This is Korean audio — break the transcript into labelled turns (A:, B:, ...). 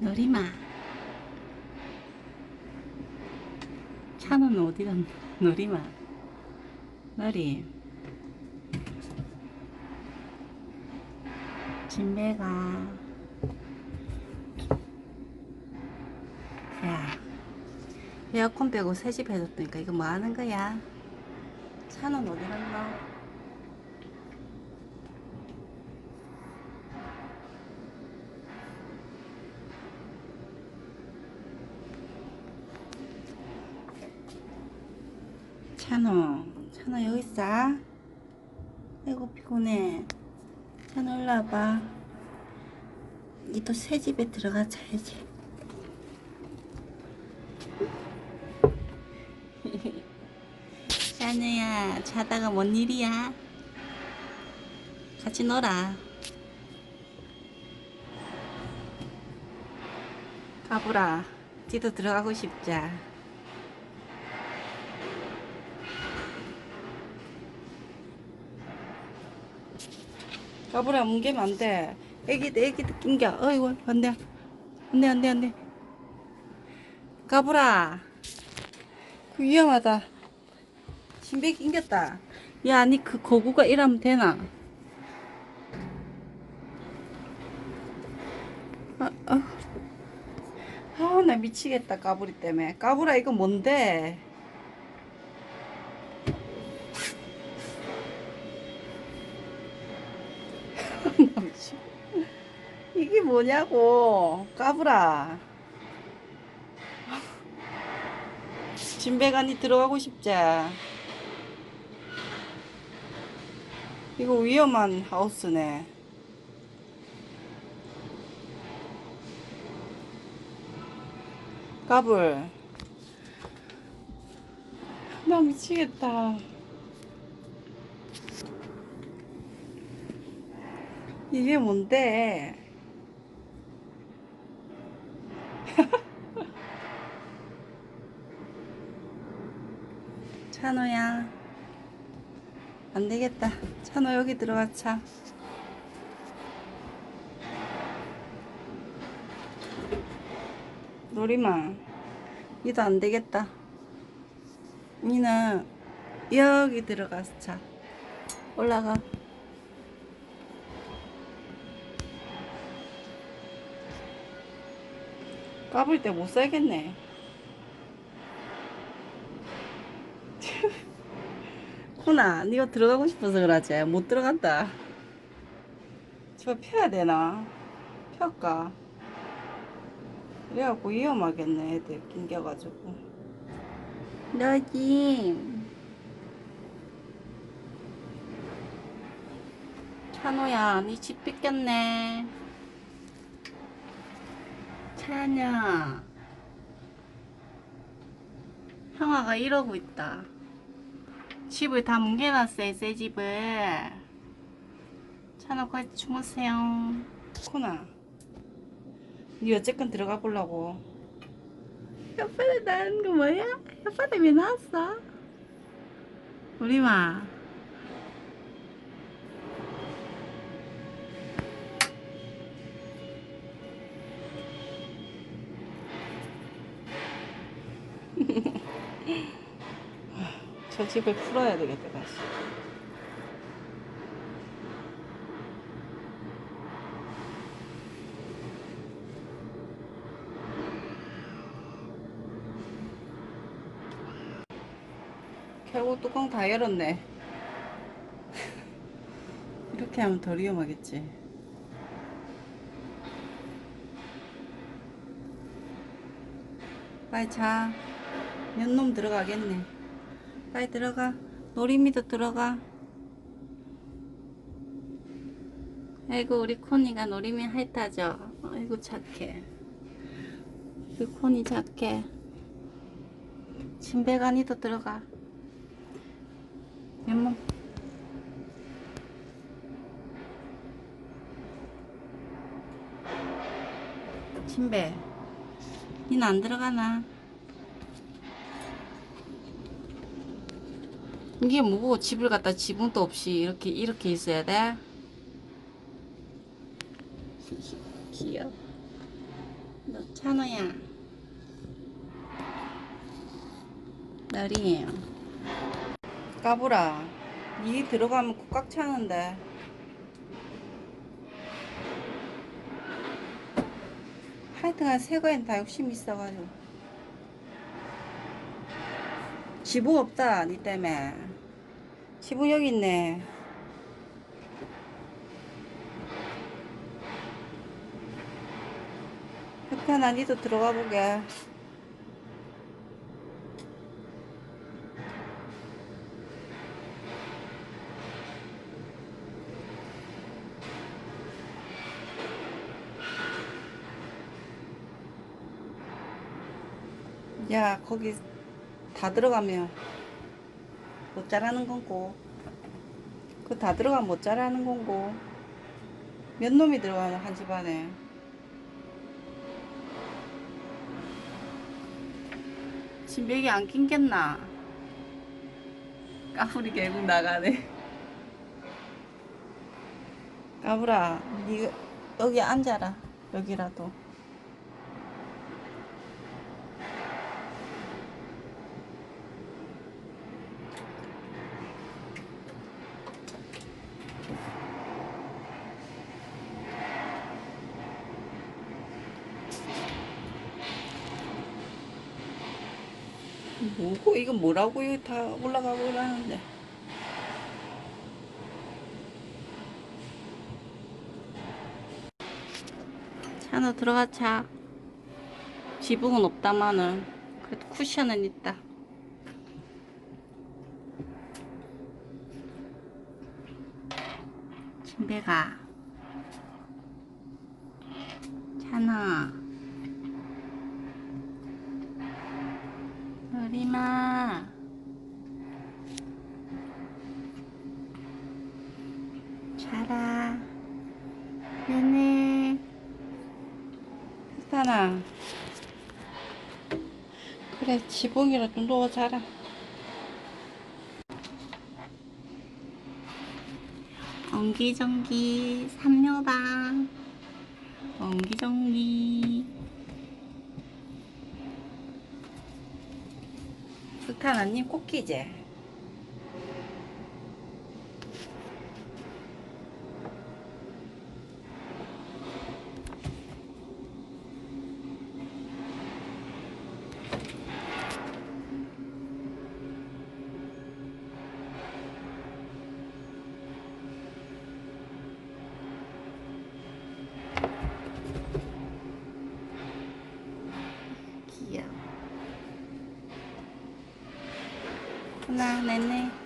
A: 놀이마. 차는 어디 갔나? 놀이마. 놀이. 진배가. 야. 에어컨 빼고 새집 해줬다니까 이거 뭐 하는 거야? 차는 어디 갔나? 찬호, 찬호 여기 있어? 아이고 피곤해. 찬호 일로 와봐. 니도 새 집에 들어가 자야지. 찬우야, 자다가 뭔 일이야? 같이 놀아. 가보라. 니도 들어가고 싶자. 가보라 뭉개면 안 돼. 애기들 애기들 낑겨. 어이구 안 돼. 안 돼, 안 돼, 안 돼. 가보라. 그 위험하다. 진배 낑겼다. 야, 아니 그 거구가 이러면 되나? 아, 아. 아, 나 미치겠다 까불이 때문에. 까불아 이거 뭔데? 나 미치- 이게 뭐냐고. 까불아. 진배관이 들어가고 싶자. 이거 위험한 하우스네. 까불. 나 미치겠다. 이게 뭔데? 찬호야. 안 되겠다. 찬호 여기 들어가 차. 놀이마. 이도 안 되겠다. 니는 여기 들어가서 차. 올라가. 까불 때 못 살겠네. 코나, 네가 들어가고 싶어서 그러지. 못 들어간다. 저 펴야 되나? 펴까? 그래갖고 위험하겠네, 애들 낑겨가지고. 너지. 찬호야, 니집 뺏겼네. 찬야. 형아가 이러고 있다. 집을 다 뭉개놨어요, 새 집을. 찬호 같이 주무세요. 코나. 니 어쨌건 들어가 보려고. 혓바닥 나는 거 뭐야? 혓바닥 왜 나왔어? 우리마. 저 집을 풀어야 되겠다, 다시. 결국 뚜껑 다 열었네. 이렇게 하면 더 위험하겠지. 빨리 자. 연놈 들어가겠네. 빨리 들어가. 놀이미도 들어가. 아이고 우리 코니가 놀이미 핥아줘. 아이고 착해. 우리 코니 착해. 진배가니도 들어가. 연몸. 진배. 니는 안 들어가나? 이게 뭐고 집을 갖다 지붕도 없이 이렇게 이렇게 있어야 돼? 귀여워. 너 찬호야. 날이에요. 까불아. 니 들어가면 꽉 차는데. 하여튼간 새거엔 다 욕심 있어가지고. 지붕 없다, 니 때문에. 지붕 여기 있네. 흑하나 니도 들어가 보게. 야, 거기 다 들어가면 못 자라는 건고. 그 다 들어가면 못 자라는 건고. 몇 놈이 들어가는 한 집안에. 진백이 안 낑겼나? 까불이 결국 나가네. 까불아, 니 여기 앉아라. 여기라도. 뭐고 이건 뭐라고 이거 다 올라가고 그러는데. 찬호 들어가자. 지붕은 없다마는 그래도 쿠션은 있다. 진배가. 찬아 우리마 자라. 네네. 스타나. 그래 지붕이라도 누워 자라. 엉기정기 삼녀방 엉기정기 스타나님? 꽃기제 귀여워 하나 네네